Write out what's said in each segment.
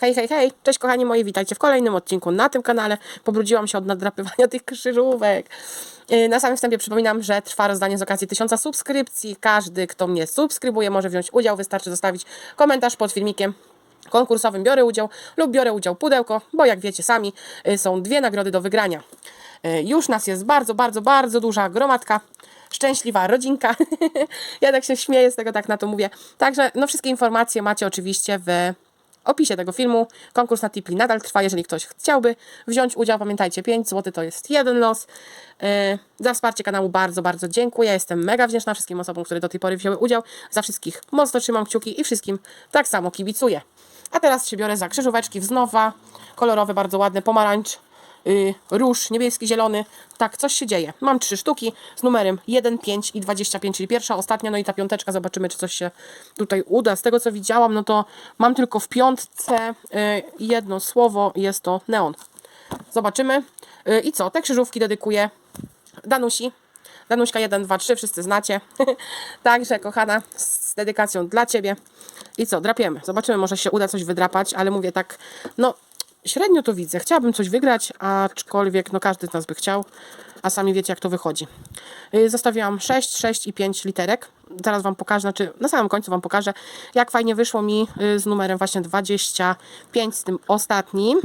Hej, hej, hej, cześć kochani moi, witajcie w kolejnym odcinku na tym kanale. Pobrudziłam się od nadrapywania tych krzyżówek. Yy, Na samym wstępie przypominam, że trwa rozdanie z okazji tysiąca subskrypcji. Każdy, kto mnie subskrybuje, może wziąć udział. Wystarczy zostawić komentarz pod filmikiem konkursowym biorę udział lub biorę udział pudełko, bo jak wiecie sami, y, są dwie nagrody do wygrania. Y, Już nas jest bardzo, bardzo, bardzo duża gromadka. Szczęśliwa rodzinka. ja tak się śmieję z tego, tak na to mówię. Także no wszystkie informacje macie oczywiście w opisie tego filmu. Konkurs na Tipli nadal trwa, jeżeli ktoś chciałby wziąć udział. Pamiętajcie, 5 zł to jest jeden los. Yy, za wsparcie kanału bardzo, bardzo dziękuję. Jestem mega wdzięczna wszystkim osobom, które do tej pory wzięły udział. Za wszystkich mocno trzymam kciuki i wszystkim tak samo kibicuję. A teraz się biorę za krzyżóweczki wznowa. Kolorowe, bardzo ładne, pomarańcz, yy, róż, niebieski, zielony. Tak, coś się dzieje. Mam trzy sztuki z numerem 1, 5 i 25, czyli pierwsza, ostatnia, no i ta piąteczka. Zobaczymy, czy coś się tutaj uda. Z tego, co widziałam, no to mam tylko w piątce yy, jedno słowo, jest to neon. Zobaczymy. Yy, I co? Te krzyżówki dedykuję Danusi. Danuśka 1, 2, 3, wszyscy znacie. Także, kochana, z dedykacją dla Ciebie. I co, drapiemy. Zobaczymy, może się uda coś wydrapać, ale mówię tak, no, średnio to widzę. Chciałabym coś wygrać, aczkolwiek, no, każdy z nas by chciał, a sami wiecie, jak to wychodzi. Yy, Zostawiłam 6, 6 i 5 literek. Zaraz Wam pokażę, znaczy na samym końcu Wam pokażę, jak fajnie wyszło mi yy, z numerem właśnie 25, z tym ostatnim.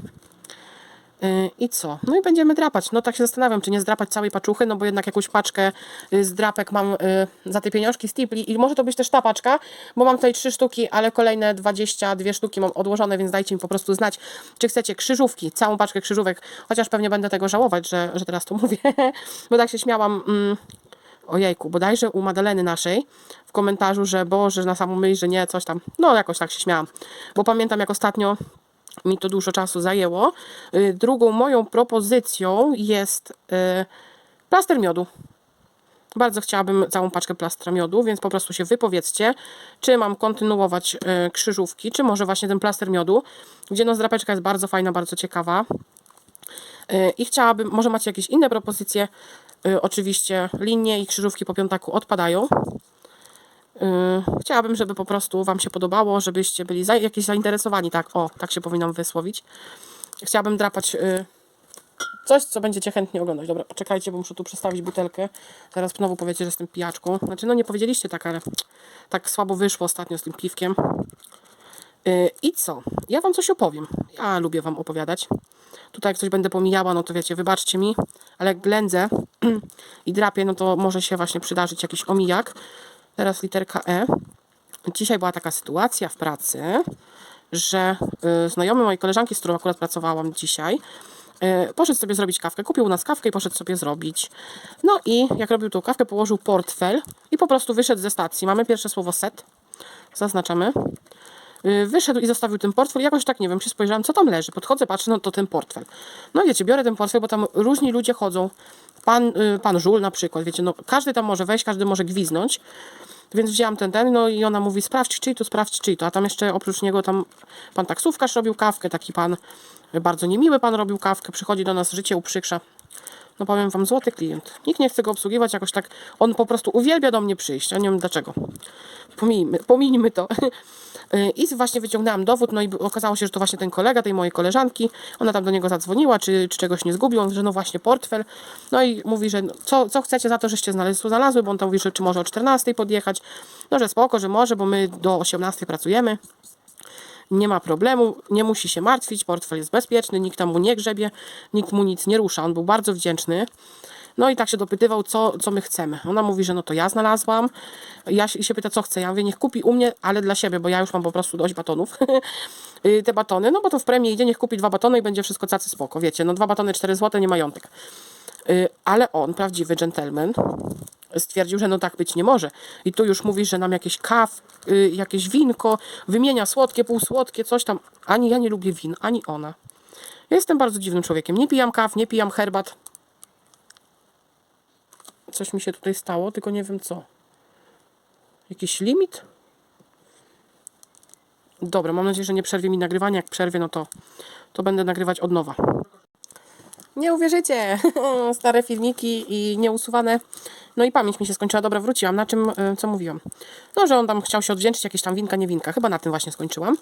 Yy, I co? No i będziemy drapać. No tak się zastanawiam, czy nie zdrapać całej paczuchy, no bo jednak jakąś paczkę yy, zdrapek mam yy, za te pieniążki z Tipli i może to być też ta paczka, bo mam tutaj trzy sztuki, ale kolejne 22 sztuki mam odłożone, więc dajcie mi po prostu znać, czy chcecie krzyżówki, całą paczkę krzyżówek, chociaż pewnie będę tego żałować, że, że teraz to mówię, bo tak się śmiałam... Mm, ojejku, bodajże u Madaleny naszej w komentarzu, że Boże, na samą myśl, że nie, coś tam. No, jakoś tak się śmiałam. Bo pamiętam, jak ostatnio mi to dużo czasu zajęło. Y, Drugą moją propozycją jest y, plaster miodu. Bardzo chciałabym całą paczkę plastra miodu, więc po prostu się wypowiedzcie, czy mam kontynuować y, krzyżówki, czy może właśnie ten plaster miodu, gdzie no zdrapeczka jest bardzo fajna, bardzo ciekawa. I chciałabym, może macie jakieś inne propozycje. Oczywiście linie i krzyżówki po piątaku odpadają. Y, Chciałabym, żeby po prostu Wam się podobało, żebyście byli za, jakieś zainteresowani. Tak, o, tak się powinnam wysłowić. Chciałabym drapać y, coś, co będziecie chętnie oglądać. Dobra, poczekajcie, bo muszę tu przestawić butelkę. Zaraz znowu powiecie, że jestem pijaczką. Znaczy, no nie powiedzieliście tak, ale tak słabo wyszło ostatnio z tym piwkiem. Y, I co? Ja Wam coś opowiem. Ja lubię Wam opowiadać. Tutaj jak coś będę pomijała, no to wiecie, wybaczcie mi, ale jak ględzę i drapię, no to może się właśnie przydarzyć jakiś omijak. Teraz literka E. Dzisiaj była taka sytuacja w pracy, że y, znajomy mojej koleżanki, z którą akurat pracowałam dzisiaj, y, poszedł sobie zrobić kawkę. Kupił u nas kawkę i poszedł sobie zrobić. No i jak robił tą kawkę, położył portfel i po prostu wyszedł ze stacji. Mamy pierwsze słowo set. Zaznaczamy. Y, Wyszedł i zostawił ten portfel. Jakoś tak nie wiem, się spojrzałam, co tam leży. Podchodzę, patrzę, no to ten portfel. No wiecie, biorę ten portfel, bo tam różni ludzie chodzą. Pan, y, pan Żul na przykład, wiecie, no każdy tam może wejść, każdy może gwiznąć. Więc wzięłam ten, ten, no i ona mówi, sprawdź czyj to, sprawdź czyj to. A tam jeszcze oprócz niego tam pan taksówkarz robił kawkę, taki pan, y, bardzo niemiły pan robił kawkę, przychodzi do nas, życie uprzykrza. No powiem wam, złoty klient. Nikt nie chce go obsługiwać jakoś tak. On po prostu uwielbia do mnie przyjść. Ja nie wiem dlaczego. Pomijmy, pominijmy to. I właśnie wyciągnęłam dowód, no i okazało się, że to właśnie ten kolega tej mojej koleżanki. Ona tam do niego zadzwoniła, czy, czy czegoś nie zgubił. On, że no właśnie portfel. No i mówi, że co, co chcecie za to, żeście znalazły, znalazły, bo on tam mówi, że czy może o 14 podjechać. No, że spoko, że może, bo my do 18 pracujemy. Nie ma problemu, nie musi się martwić, portfel jest bezpieczny, nikt tam mu nie grzebie, nikt mu nic nie rusza. On był bardzo wdzięczny. No i tak się dopytywał, co, co my chcemy. Ona mówi, że no to ja znalazłam. Ja się, i się pyta, co chce. Ja mówię, niech kupi u mnie, ale dla siebie, bo ja już mam po prostu dość batonów. Y, Te batony, no bo to w premii idzie, niech kupi dwa batony i będzie wszystko cacy spoko. Wiecie, no dwa batony, cztery złote, nie majątek. Y, Ale on, prawdziwy gentleman, stwierdził, że no tak być nie może. I tu już mówi, że nam jakieś kaw, y, jakieś winko, wymienia słodkie, półsłodkie, coś tam. Ani ja nie lubię win, ani ona. Ja jestem bardzo dziwnym człowiekiem. Nie pijam kaw, nie pijam herbat. Coś mi się tutaj stało, tylko nie wiem co. Jakiś limit? Dobra, mam nadzieję, że nie przerwie mi nagrywanie. Jak przerwie, no to, to będę nagrywać od nowa. Nie uwierzycie! Stare filmiki i nieusuwane. No i pamięć mi się skończyła. Dobra, wróciłam. Na czym, y, co mówiłam? No, że on tam chciał się odwdzięczyć, jakieś tam winka, nie winka. Chyba na tym właśnie skończyłam.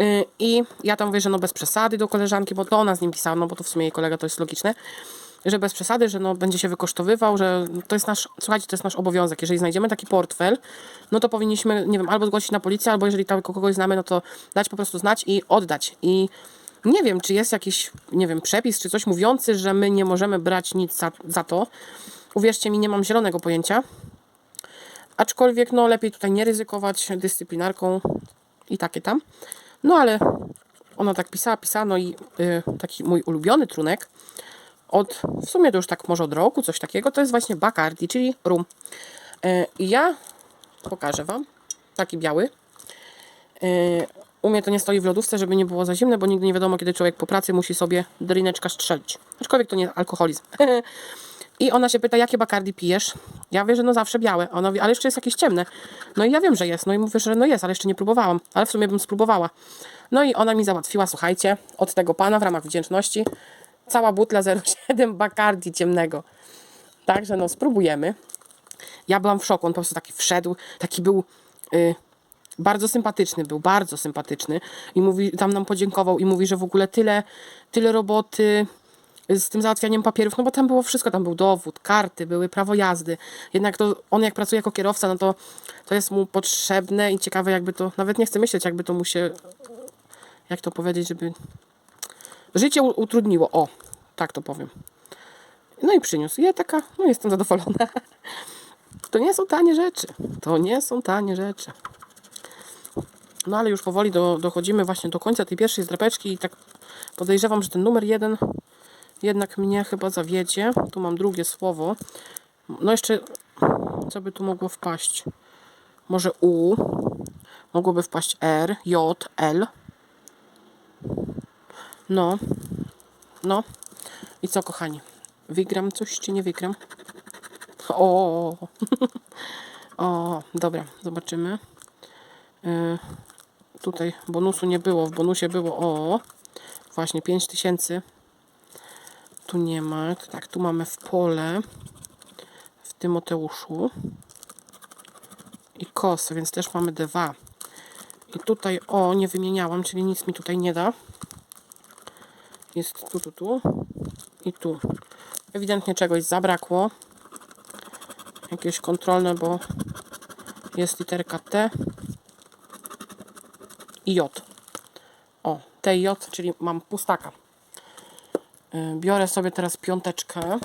Y, I ja tam mówię, że no bez przesady do koleżanki, bo to ona z nim pisała, no bo to w sumie jej kolega to jest logiczne, że bez przesady, że no będzie się wykosztowywał, że to jest nasz, słuchajcie, to jest nasz obowiązek. Jeżeli znajdziemy taki portfel, no to powinniśmy, nie wiem, albo zgłosić na policję, albo jeżeli tam kogoś znamy, no to dać po prostu znać i oddać. I nie wiem, czy jest jakiś, nie wiem, przepis, czy coś mówiący, że my nie możemy brać nic za, za to. Uwierzcie mi, nie mam zielonego pojęcia. Aczkolwiek, no lepiej tutaj nie ryzykować dyscyplinarką i takie tam. No ale ona tak pisała, pisała, no i y, taki mój ulubiony trunek od, w sumie to już tak może od roku, coś takiego, to jest właśnie Bacardi, czyli rum. Y, I ja pokażę Wam, taki biały. Y, u mnie to nie stoi w lodówce, żeby nie było za zimne, bo nigdy nie wiadomo, kiedy człowiek po pracy musi sobie drineczka strzelić. Aczkolwiek to nie alkoholizm. I ona się pyta, jakie Bacardi pijesz? Ja wiem, że no zawsze białe. Ona mówi, ale jeszcze jest jakieś ciemne. No i ja wiem, że jest. No i mówię, że no jest, ale jeszcze nie próbowałam. Ale w sumie bym spróbowała. No i ona mi załatwiła, słuchajcie, od tego pana w ramach wdzięczności cała butla 07 Bacardi ciemnego. Także no spróbujemy. Ja byłam w szoku. On po prostu taki wszedł, taki był... y, bardzo sympatyczny był, bardzo sympatyczny i mówi, tam nam podziękował i mówi, że w ogóle tyle, tyle roboty z tym załatwianiem papierów, no bo tam było wszystko, tam był dowód, karty, były prawo jazdy. Jednak to on jak pracuje jako kierowca, no to to jest mu potrzebne i ciekawe jakby to, nawet nie chcę myśleć, jakby to mu się, jak to powiedzieć, żeby życie utrudniło, o, tak to powiem. No i przyniósł. Ja taka, no jestem zadowolona. To nie są tanie rzeczy. To nie są tanie rzeczy. No ale już powoli do, dochodzimy właśnie do końca tej pierwszej zdrapeczki i tak podejrzewam, że ten numer jeden jednak mnie chyba zawiedzie. Tu mam drugie słowo. No jeszcze, co by tu mogło wpaść? Może U, mogłoby wpaść R, J, L. No, no. I co, kochani? Wygram coś, czy nie wygram? O, o, dobra, zobaczymy. Y, tutaj bonusu nie było, w bonusie było o, właśnie 5000. Tu nie ma, tak, tu mamy w pole, w Tymoteuszu i kos, więc też mamy dwa. I tutaj o, nie wymieniałam, czyli nic mi tutaj nie da. Jest tu, tu, tu i tu. Ewidentnie czegoś zabrakło. Jakieś kontrolne, bo jest literka T i J. O, T i J, czyli mam pustaka. Y, Biorę sobie teraz piąteczkę.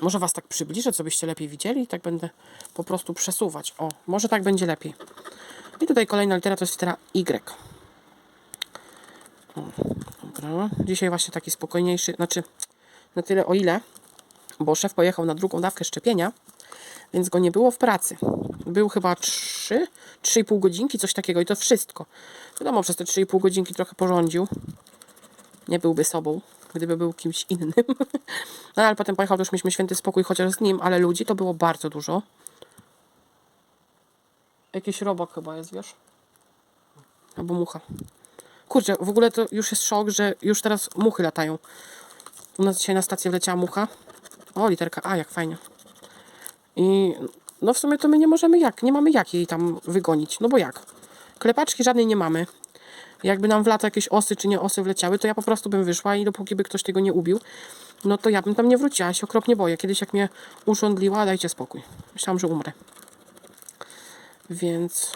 Może Was tak przybliżę, co byście lepiej widzieli tak będę po prostu przesuwać. O, może tak będzie lepiej. I tutaj kolejna litera to jest litera Y. O, dobra. Dzisiaj właśnie taki spokojniejszy, znaczy na tyle o ile, bo szef pojechał na drugą dawkę szczepienia, więc go nie było w pracy. Był chyba 3, 3,5 godzinki, coś takiego i to wszystko. Wiadomo, przez te 3,5 godzinki trochę porządził. Nie byłby sobą, gdyby był kimś innym. No ale potem pojechał, już mieliśmy święty spokój chociaż z nim, ale ludzi to było bardzo dużo. Jakiś robak chyba jest, wiesz? Albo mucha. Kurczę, w ogóle to już jest szok, że już teraz muchy latają. U nas dzisiaj na stację wleciała mucha. O, literka A, jak fajnie. I no w sumie to my nie możemy jak, nie mamy jak jej tam wygonić. No bo jak? Klepaczki żadnej nie mamy. Jakby nam w lato jakieś osy czy nie osy wleciały, to ja po prostu bym wyszła i dopóki by ktoś tego nie ubił, no to ja bym tam nie wróciła. Ja się okropnie boję. Kiedyś jak mnie urządliła, dajcie spokój. Myślałam, że umrę. Więc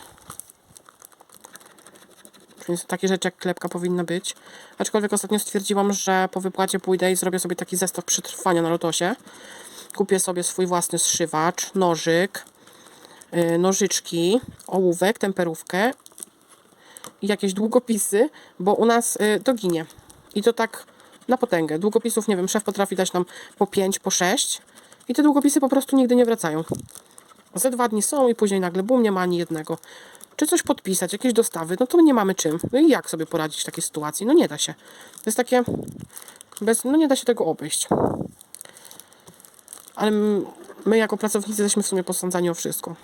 więc takie rzeczy jak klepka powinna być. Aczkolwiek ostatnio stwierdziłam, że po wypłacie pójdę i zrobię sobie taki zestaw przetrwania na lotosie. Kupię sobie swój własny zszywacz, nożyk, yy, nożyczki, ołówek, temperówkę jakieś długopisy, bo u nas yy, to ginie. I to tak na potęgę. Długopisów, nie wiem, szef potrafi dać nam po 5, po 6 i te długopisy po prostu nigdy nie wracają. Ze dwa dni są i później nagle bum, nie ma ani jednego. Czy coś podpisać, jakieś dostawy, no to nie mamy czym. No i jak sobie poradzić w takiej sytuacji? No nie da się. To jest takie, bez, no nie da się tego obejść. Ale my jako pracownicy jesteśmy w sumie posądzani o wszystko.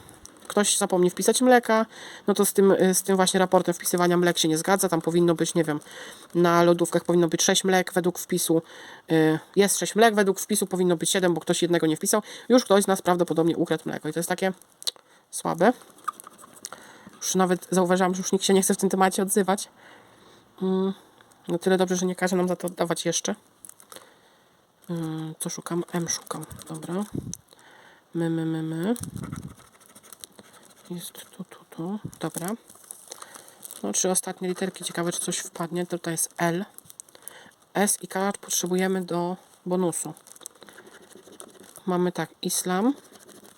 Ktoś zapomni wpisać mleka, no to z tym, y, z tym właśnie raportem wpisywania mlek się nie zgadza. Tam powinno być, nie wiem, na lodówkach powinno być 6 mlek według wpisu. y, Jest 6 mlek, według wpisu powinno być 7, bo ktoś jednego nie wpisał. Już ktoś z nas prawdopodobnie ukradł mleko i to jest takie słabe. Już nawet zauważyłam, że już nikt się nie chce w tym temacie odzywać. Mm, no tyle dobrze, że nie każe nam za to oddawać jeszcze. Mm, co szukam? M szukam. Dobra. My, my, my, my. Jest tu, tu, tu. Dobra. No, trzy ostatnie literki. Ciekawe, czy coś wpadnie. Tutaj jest L. S i K potrzebujemy do bonusu. Mamy tak, Islam,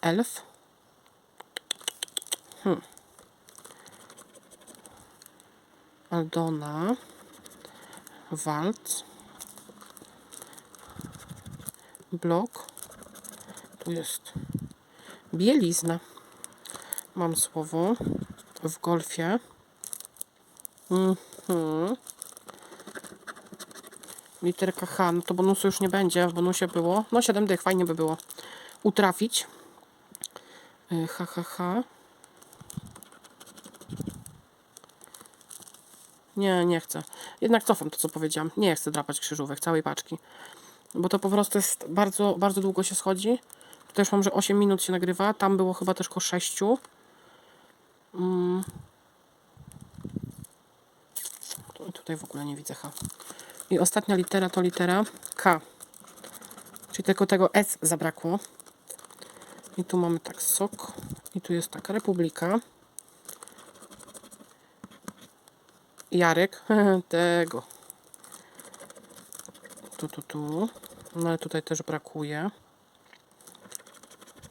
Elf. Hmm. Aldona, Waltz, Blok. Tu jest bielizna. Mam słowo w golfie. Mhm. Literka H, no to bonusu już nie będzie, w bonusie było. No 7 dych, fajnie by było utrafić. H, H, H. Nie, nie chcę. Jednak cofam to, co powiedziałam. Nie chcę drapać krzyżówek, całej paczki. Bo to po prostu jest bardzo, bardzo długo się schodzi. Już mam, że 8 minut się nagrywa. Tam było chyba też około 6. Mm. Tu- Tutaj w ogóle nie widzę H. I ostatnia litera to litera K. Czyli tylko tego S zabrakło. I tu mamy tak sok. I tu jest taka Republika. Jarek. tego. Tu, tu, tu. No ale tutaj też brakuje.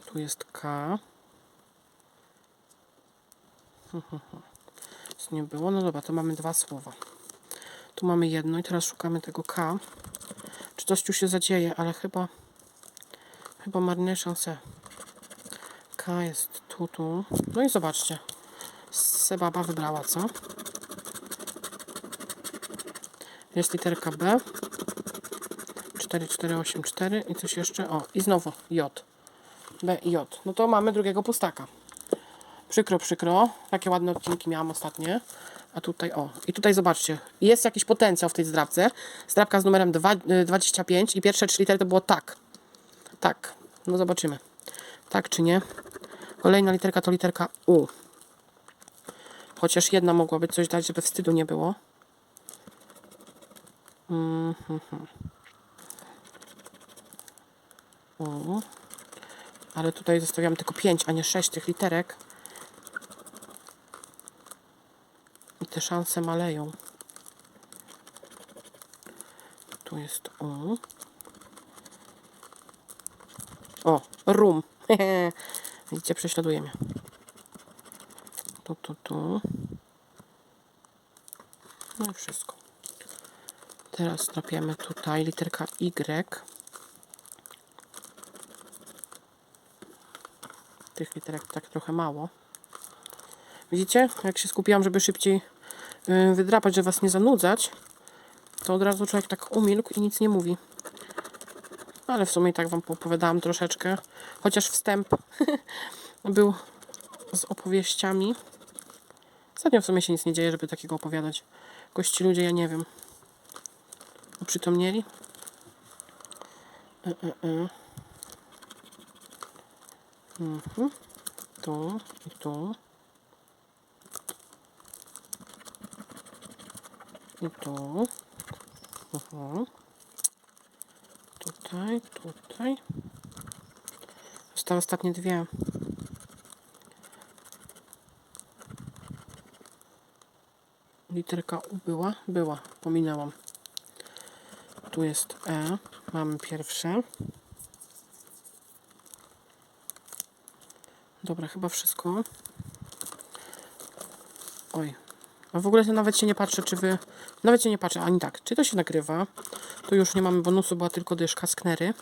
Tu jest K. Nic nie było. No dobra, to mamy dwa słowa. Tu mamy jedno i teraz szukamy tego K. Czy coś tu się zadzieje, ale chyba chyba marne szanse. K jest tu, tu. No i zobaczcie. Sebaba wybrała, co? Jest literka B. 4484 i coś jeszcze. O, i znowu J. B i J. No to mamy drugiego pustaka. Przykro, przykro. Takie ładne odcinki miałam ostatnie. A tutaj, o, i tutaj zobaczcie, jest jakiś potencjał w tej zdrabce. Zdrabka z numerem dwa- y, 25 i pierwsze trzy litery to było tak. Tak, no zobaczymy. Tak czy nie. Kolejna literka to literka U. Chociaż jedna mogłaby coś dać, żeby wstydu nie było. Mhm. U. Ale tutaj zostawiam tylko 5, a nie 6 tych literek. Te szanse maleją. Tu jest U. O, rum. Widzicie, prześladuje mnie. Tu, tu, tu. No i wszystko. Teraz trapiamy tutaj literka Y. Tych literek tak trochę mało. Widzicie? Jak się skupiłam, żeby szybciej wydrapać, żeby was nie zanudzać, to od razu człowiek tak umilkł i nic nie mówi. Ale w sumie i tak wam opowiadałam troszeczkę. Chociaż wstęp był z opowieściami. Ostatnio w sumie się nic nie dzieje, żeby takiego opowiadać. Gości ludzie, ja nie wiem. Uprzytomnieli? E, e, e. Mhm. Tu i tu. I tu. Mhm. Tutaj, tutaj. Zostały ostatnie dwie. Literka U była? Była. Pominęłam. Tu jest E. Mamy pierwsze. Dobra, chyba wszystko. Oj. A w ogóle to nawet się nie patrzę, czy wy... Nawet się nie patrzę, ani tak. Czy to się nagrywa? Tu już nie mamy bonusu, była tylko dyszka, sknery.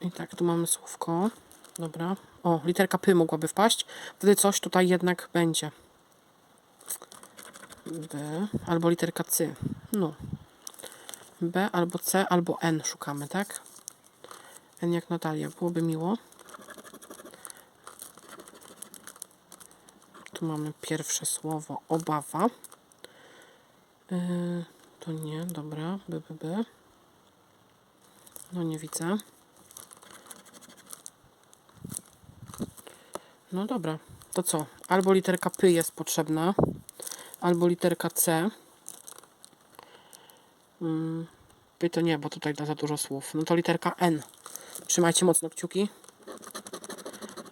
I tak, tu mamy słówko. Dobra. O, literka P mogłaby wpaść. Wtedy coś tutaj jednak będzie. B albo literka C. No. B albo C albo N szukamy, tak? N jak Natalia, byłoby miło. Tu mamy pierwsze słowo obawa. Yy, to nie, dobra. B, B, B. No nie widzę. No dobra. to co? Albo literka P jest potrzebna, albo literka C. P to nie, bo tutaj da za dużo słów. No to literka N. Trzymajcie mocno kciuki.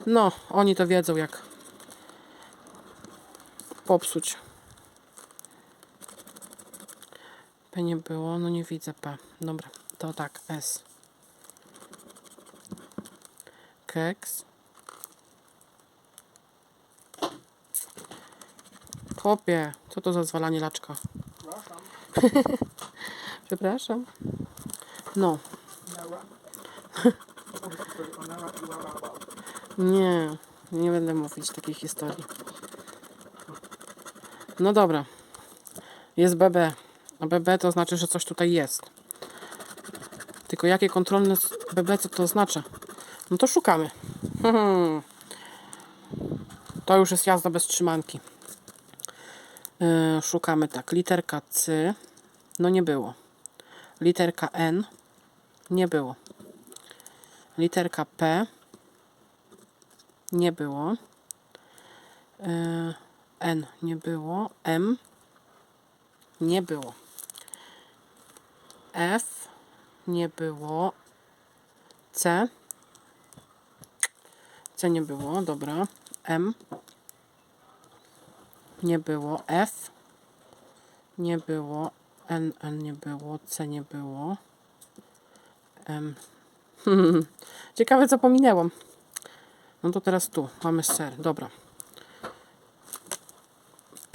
No, oni to wiedzą jak popsuć. P nie było, no nie widzę P. Dobra, to tak, S. Keks. Chłopie, co to za zwalanie laczka? Przepraszam. No, nie, nie będę mówić takiej historii. No dobra. Jest BB. A BB to znaczy, że coś tutaj jest. Tylko jakie kontrolne BB, co to oznacza? No to szukamy. To już jest jazda bez trzymanki. Yy, szukamy tak. Literka C. No nie było. Literka N. Nie było. Literka P. Nie było. Yy, N nie było. M nie było. F nie było. C C nie było, dobra. M nie było. F nie było. N, N nie było. C nie było. M. Ciekawe co pominęłam. No to teraz tu mamy ser. Dobra.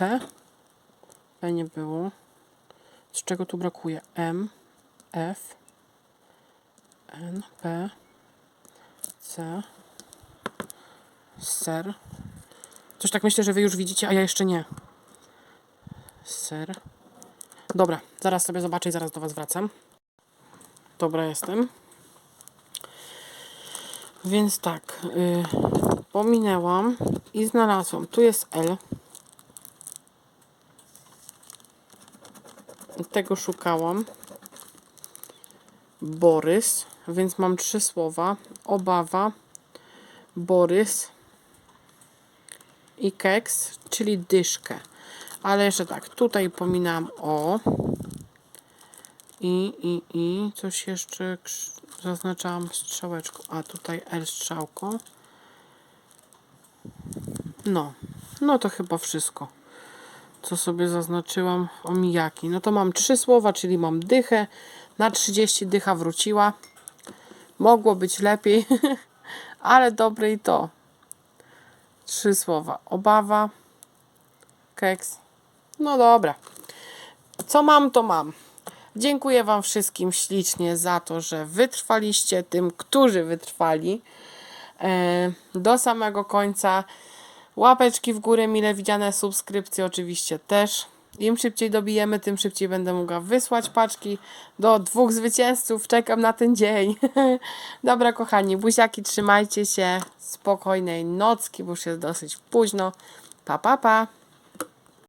P. Nie było. Z czego tu brakuje? M, F, N, P, C, ser. Coś tak myślę, że wy już widzicie, a ja jeszcze nie. Ser. Dobra, zaraz sobie zobaczę i zaraz do was wracam. Dobra, jestem. Więc tak, y, pominęłam i znalazłam. Tu jest L. Tego szukałam. Borys, więc mam trzy słowa. Obawa, Borys i keks, czyli dyszkę. Ale jeszcze tak, tutaj pominam o. I, i, i coś jeszcze zaznaczałam strzałeczką. A tutaj L strzałką. No, no to chyba wszystko co sobie zaznaczyłam omijaki. No to mam trzy słowa, czyli mam dychę. Na 30 dycha wróciła. Mogło być lepiej, ale dobre i to. Trzy słowa. Obawa, keks. No dobra. Co mam, to mam. Dziękuję Wam wszystkim ślicznie za to, że wytrwaliście, tym, którzy wytrwali e, do samego końca. Łapeczki w górę, mile widziane, subskrypcje oczywiście też. Im szybciej dobijemy, tym szybciej będę mogła wysłać paczki do dwóch zwycięzców. Czekam na ten dzień. Dobra, kochani, buziaki, trzymajcie się. Spokojnej nocki, bo już jest dosyć późno. Pa, pa, pa.